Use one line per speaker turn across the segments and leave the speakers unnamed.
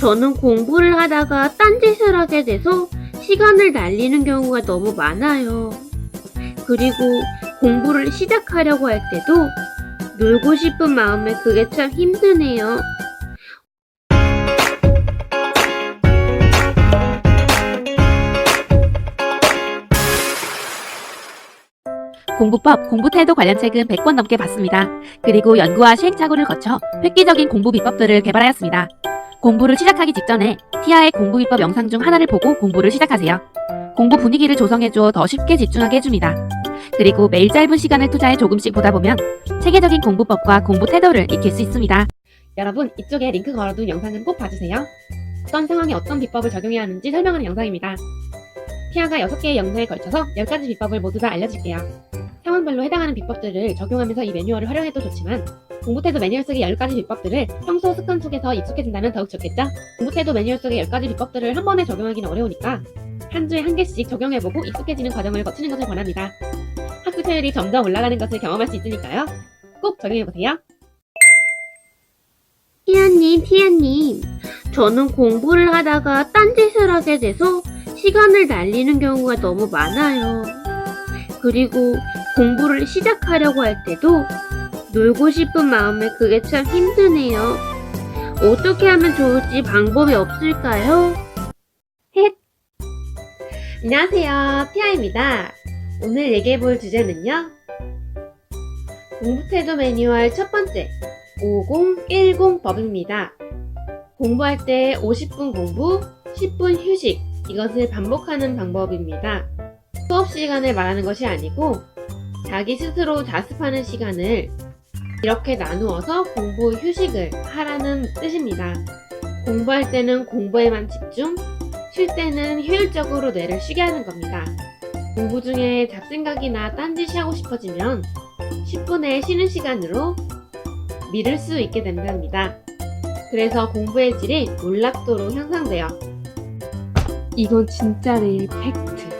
저는 공부를 하다가 딴짓을 하게 돼서 시간을 날리는 경우가 너무 많아요. 그리고 공부를 시작하려고 할 때도 놀고 싶은 마음에 그게 참 힘드네요.
공부법, 공부 태도 관련 책은 100권 넘게 봤습니다. 그리고 연구와 시행착오를 거쳐 획기적인 공부 비법들을 개발하였습니다. 공부를 시작하기 직전에 티아의 공부 비법 영상 중 하나를 보고 공부를 시작하세요. 공부 분위기를 조성해줘 더 쉽게 집중하게 해줍니다. 그리고 매일 짧은 시간을 투자해 조금씩 보다 보면 체계적인 공부법과 공부 태도를 익힐 수 있습니다. 여러분, 이쪽에 링크 걸어둔 영상은 꼭 봐주세요. 어떤 상황에 어떤 비법을 적용해야 하는지 설명하는 영상입니다. 티아가 6개의 영상에 걸쳐서 10가지 비법을 모두 다 알려줄게요. 상황별로 해당하는 비법들을 적용하면서 이 매뉴얼을 활용해도 좋지만 공부태도 매뉴얼 속의 10가지 비법들을 평소 습관 속에서 익숙해진다면 더욱 좋겠죠? 공부태도 매뉴얼 속의 10가지 비법들을 한 번에 적용하기는 어려우니까 한 주에 한 개씩 적용해보고 익숙해지는 과정을 거치는 것을 권합니다. 학습 효율이 점점 올라가는 것을 경험할 수 있으니까요. 꼭 적용해보세요.
티아님, 티아님. 저는 공부를 하다가 딴짓을 하게 돼서 시간을 날리는 경우가 너무 많아요. 그리고 공부를 시작하려고 할 때도 놀고 싶은 마음에 그게 참 힘드네요. 어떻게 하면 좋을지 방법이 없을까요? 헷! 안녕하세요. 티아입니다. 오늘 얘기해 볼 주제는요. 공부태도 매뉴얼 첫 번째, 5010 법입니다. 공부할 때 50분 공부, 10분 휴식, 이것을 반복하는 방법입니다. 수업 시간을 말하는 것이 아니고 자기 스스로 자습하는 시간을 이렇게 나누어서 공부 휴식을 하라는 뜻입니다. 공부할 때는 공부에만 집중, 쉴 때는 효율적으로 뇌를 쉬게 하는 겁니다. 공부 중에 잡생각이나 딴짓이 하고 싶어지면 10분의 쉬는 시간으로 미룰 수 있게 된답니다. 그래서 공부의 질이 놀랍도록 향상돼요. 이건 진짜 내일 팩트.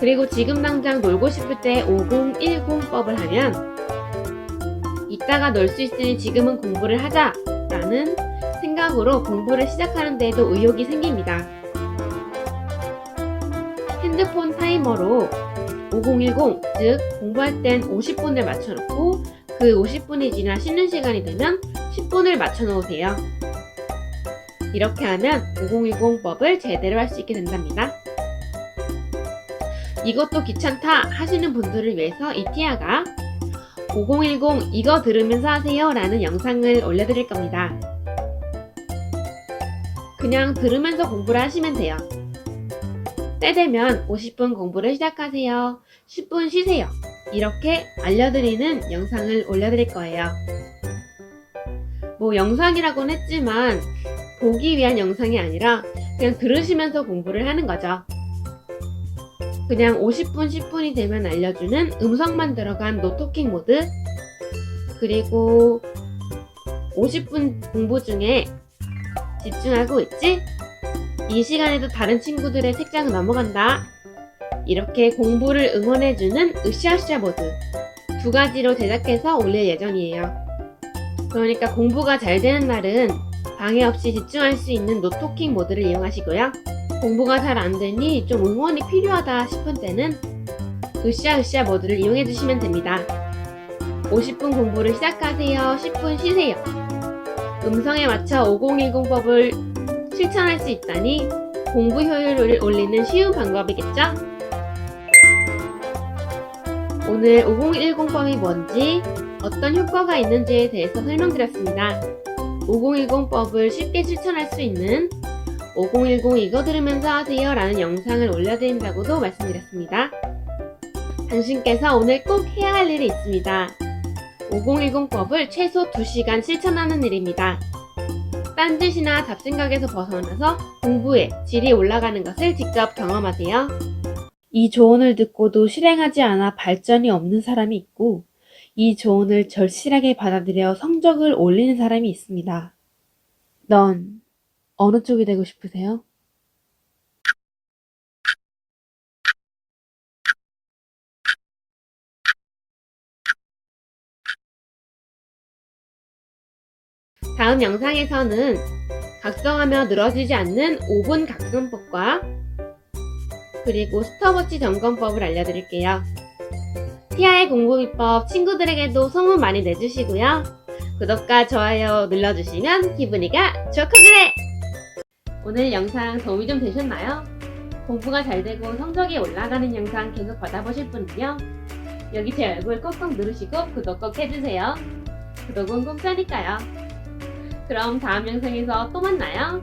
그리고 지금 당장 놀고 싶을 때 5010법을 하면 이따가 놀수 있으니 지금은 공부를 하자 라는 생각으로 공부를 시작하는 데에도 의욕이 생깁니다. 핸드폰 타이머로 5010, 즉 공부할 땐 50분을 맞춰놓고 그 50분이 지나 쉬는 시간이 되면 10분을 맞춰놓으세요. 이렇게 하면 5010법을 제대로 할 수 있게 된답니다. 이것도 귀찮다 하시는 분들을 위해서 이티아가 5010 이거 들으면서 하세요 라는 영상을 올려드릴 겁니다. 그냥 들으면서 공부를 하시면 돼요. 때 되면 50분 공부를 시작하세요. 10분 쉬세요. 이렇게 알려드리는 영상을 올려드릴 거예요. 뭐 영상이라고는 했지만 보기 위한 영상이 아니라 그냥 들으시면서 공부를 하는 거죠. 그냥 50분, 10분이 되면 알려주는 음성만 들어간 노토킹 모드 그리고 50분 공부 중에 집중하고 있지? 이 시간에도 다른 친구들의 책장을 넘어간다. 이렇게 공부를 응원해주는 으쌰으쌰 모드 두 가지로 제작해서 올릴 예정이에요. 그러니까 공부가 잘 되는 날은 방해 없이 집중할 수 있는 노토킹 모드를 이용하시고요. 공부가 잘 안 되니 좀 응원이 필요하다 싶은 때는 으쌰으쌰 모드를 이용해 주시면 됩니다. 50분 공부를 시작하세요. 10분 쉬세요. 음성에 맞춰 5010법을 실천할 수 있다니 공부 효율을 올리는 쉬운 방법이겠죠? 오늘 5010법이 뭔지 어떤 효과가 있는지에 대해서 설명드렸습니다. 5010법을 쉽게 실천할 수 있는 5010 이거 들으면서 하세요 라는 영상을 올려드린다고도 말씀드렸습니다. 당신께서 오늘 꼭 해야 할 일이 있습니다. 5010법을 최소 2시간 실천하는 일입니다. 딴짓이나 잡생각에서 벗어나서 공부의 질이 올라가는 것을 직접 경험하세요. 이 조언을 듣고도 실행하지 않아 발전이 없는 사람이 있고, 이 조언을 절실하게 받아들여 성적을 올리는 사람이 있습니다. 넌 어느 쪽이 되고 싶으세요? 다음 영상에서는 각성하며 늘어지지 않는 5분 각성법과 그리고 스톱워치 점검법을 알려드릴게요. 티아의 공부 비법 친구들에게도 소문 많이 내주시고요. 구독과 좋아요 눌러주시면 기분이가 좋고 그래! 오늘 영상 도움이 좀 되셨나요? 공부가 잘 되고 성적이 올라가는 영상 계속 받아보실 분은요. 여기 제 얼굴 꼭꼭 누르시고 구독 꼭 해주세요. 구독은 공짜니까요. 그럼 다음 영상에서 또 만나요.